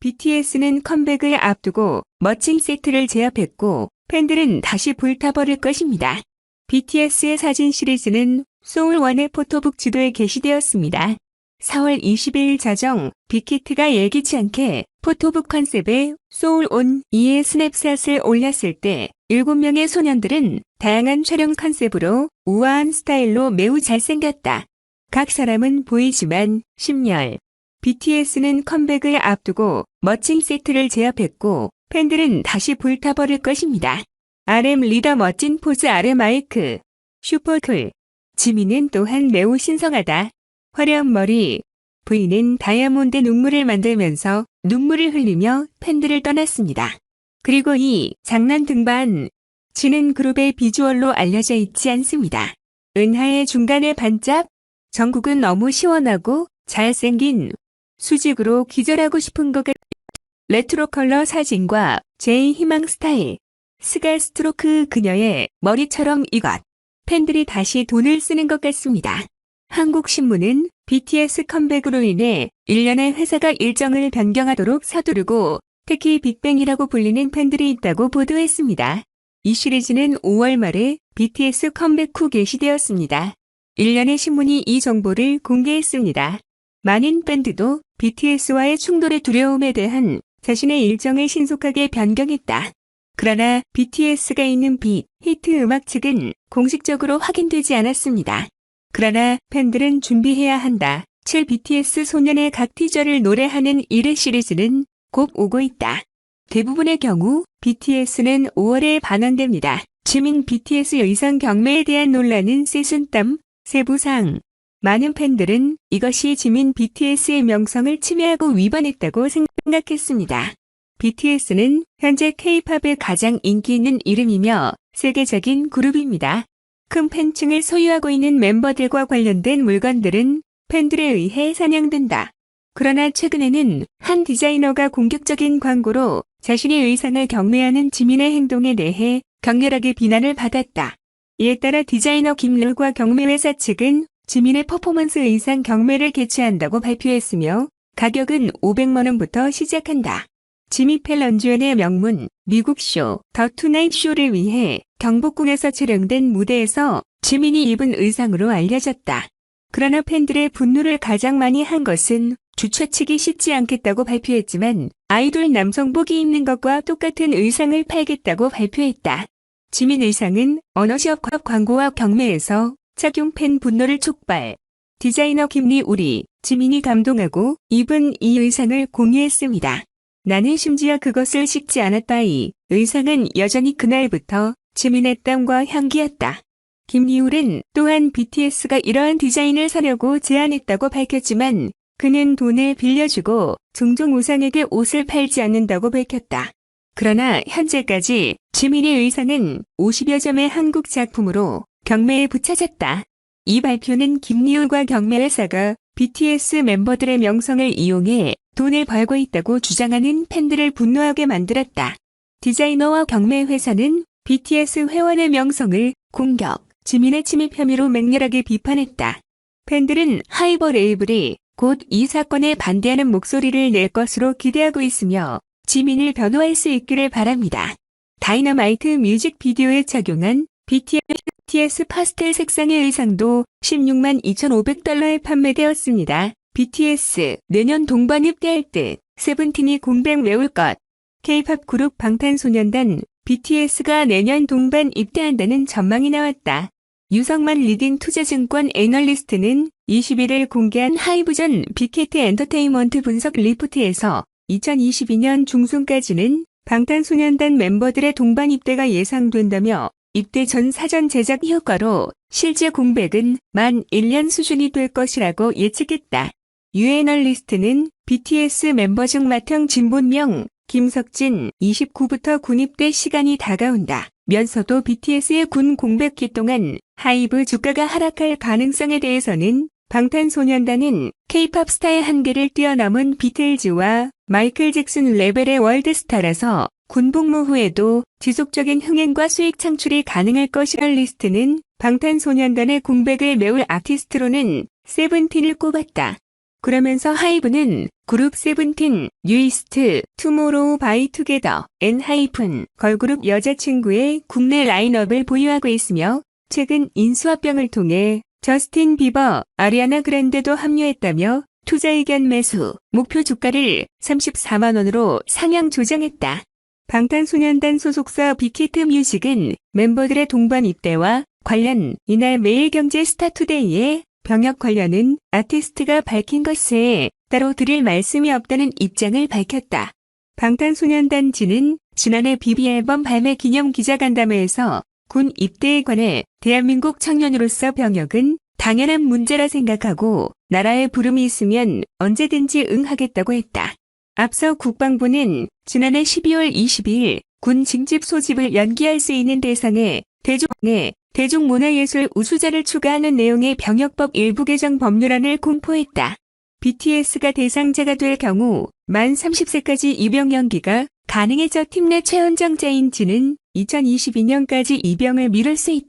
BTS는 컴백을 앞두고 멋진 세트를 제압했고 팬들은 다시 불타버릴 것입니다. BTS의 사진 시리즈는 소울1의 포토북 지도에 게시되었습니다. 4월 22일 자정 빅히트가 예기치 않게 포토북 컨셉에 소울온 2의 스냅샷을 올렸을 때 7명의 소년들은 다양한 촬영 컨셉으로 우아한 스타일로 매우 잘생겼다. 각 사람은 보이지만 심열. BTS는 컴백을 앞두고 멋진 세트를 제압했고 팬들은 다시 불타버릴 것입니다. RM 리더 멋진 포즈 아래 마이크. 슈퍼쿨. 지민은 또한 매우 신성하다. 화려한 머리. V는 다이아몬드 눈물을 만들면서 눈물을 흘리며 팬들을 떠났습니다. 그리고 이 장난 등반. 지는 그룹의 비주얼로 알려져 있지 않습니다. 은하의 중간에 반짝. 정국은 너무 시원하고 잘생긴 수직으로 기절하고 싶은 것 같... 레트로 컬러 사진과 제이 희망 스타일. 스갈 스트로크 그녀의 머리처럼 이것. 팬들이 다시 돈을 쓰는 것 같습니다. 한국신문은 BTS 컴백으로 인해 1년의 회사가 일정을 변경하도록 서두르고 특히 빅뱅이라고 불리는 팬들이 있다고 보도했습니다. 이 시리즈는 5월 말에 BTS 컴백 후 게시되었습니다. 1년의 신문이 이 정보를 공개했습니다. 많은 밴드도 BTS와의 충돌의 두려움에 대한 자신의 일정을 신속하게 변경했다. 그러나 BTS가 있는 빅 히트 음악 측은 공식적으로 확인되지 않았습니다. 그러나 팬들은 준비해야 한다. 7 BTS 소년의 각 티저를 노래하는 1회 시리즈는 곧 오고 있다. 대부분의 경우 BTS는 5월에 반환됩니다. 지민 BTS 의상 경매에 대한 논란은 세순땀, 세부상. 많은 팬들은 이것이 지민 BTS의 명성을 침해하고 위반했다고 생각했습니다. BTS는 현재 K-팝의 가장 인기 있는 이름이며 세계적인 그룹입니다. 큰 팬층을 소유하고 있는 멤버들과 관련된 물건들은 팬들에 의해 사냥된다. 그러나 최근에는 한 디자이너가 공격적인 광고로 자신의 의상을 경매하는 지민의 행동에 대해 격렬하게 비난을 받았다. 이에 따라 디자이너 김르과 경매회사 측은 지민의 퍼포먼스 의상 경매를 개최한다고 발표했으며 가격은 500만원부터 시작한다. 지미 펠런 주연의 명문 미국 쇼 더 투나잇 쇼를 위해 경복궁에서 촬영된 무대에서 지민이 입은 의상으로 알려졌다. 그러나 팬들의 분노를 가장 많이 한 것은 주최 측이 씻지 않겠다고 발표했지만 아이돌 남성복이 입는 것과 똑같은 의상을 팔겠다고 발표했다. 지민 의상은 언어시업 광고와 경매에서 착용 팬 분노를 촉발. 디자이너 김리 우리 지민이 감동하고 입은 이 의상을 공유했습니다. 나는 심지어 그것을 씻지 않았다. 이 의상은 여전히 그날부터 지민의 땀과 향기였다. 김리울은 또한 BTS가 이러한 디자인을 사려고 제안했다고 밝혔지만 그는 돈을 빌려주고 종종 우상에게 옷을 팔지 않는다고 밝혔다. 그러나 현재까지 지민의 의상은 50여 점의 한국 작품으로 경매에 붙여졌다. 이 발표는 김리울과 경매회사가 BTS 멤버들의 명성을 이용해 돈을 벌고 있다고 주장하는 팬들을 분노하게 만들었다. 디자이너와 경매회사는 BTS 회원의 명성을 공격, 지민의 침입 혐의로 맹렬하게 비판했다. 팬들은 하이버 레이블이 곧 이 사건에 반대하는 목소리를 낼 것으로 기대하고 있으며 지민을 변호할 수 있기를 바랍니다. 다이너마이트 뮤직비디오에 착용한 BTS 파스텔 색상의 의상도 16만 2,500달러에 판매되었습니다. BTS 내년 동반 입대할 듯 세븐틴이 공백 메울 것. K-팝 그룹 방탄소년단 BTS가 내년 동반 입대한다는 전망이 나왔다. 유성만 리딩 투자증권 애널리스트는 21일 공개한 하이브전 빅히트 엔터테인먼트 분석 리포트에서 2022년 중순까지는 방탄소년단 멤버들의 동반 입대가 예상된다며 입대 전 사전 제작 효과로 실제 공백은 만 1년 수준이 될 것이라고 예측했다. 유애널리스트는 BTS 멤버 중 맏형 진본명 김석진 29부터 군입대 시간이 다가온다. 면서도 BTS의 군 공백기 동안 하이브 주가가 하락할 가능성에 대해서는 방탄소년단은 K-팝 스타의 한계를 뛰어넘은 비틀즈와 마이클 잭슨 레벨의 월드스타라서 군복무 후에도 지속적인 흥행과 수익 창출이 가능할 것이랄 리스트는 방탄소년단의 공백을 메울 아티스트로는 세븐틴을 꼽았다. 그러면서 하이브는 그룹 세븐틴, 뉴이스트, 투모로우 바이 투게더, 엔 하이픈, 걸그룹 여자친구의 국내 라인업을 보유하고 있으며 최근 인수합병을 통해 저스틴 비버, 아리아나 그란데도 합류했다며 투자 의견 매수, 목표 주가를 34만 원으로 상향 조정했다. 방탄소년단 소속사 빅히트 뮤직은 멤버들의 동반 입대와 관련 이날 매일경제 스타투데이에 병역 관련은 아티스트가 밝힌 것에 따로 드릴 말씀이 없다는 입장을 밝혔다. 방탄소년단지는 지난해 비비 앨범 발매 기념 기자간담회에서 군 입대에 관해 대한민국 청년으로서 병역은 당연한 문제라 생각하고 나라의 부름이 있으면 언제든지 응하겠다고 했다. 앞서 국방부는 지난해 12월 22일 군 징집 소집을 연기할 수 있는 대상에 대중에 대중문화예술 우수자를 추가하는 내용의 병역법 일부 개정 법률안을 공포했다. BTS가 대상자가 될 경우 만 30세까지 입영 연기가 가능해져 팀 내 최연장자인지는 2022년까지 입영을 미룰 수 있다.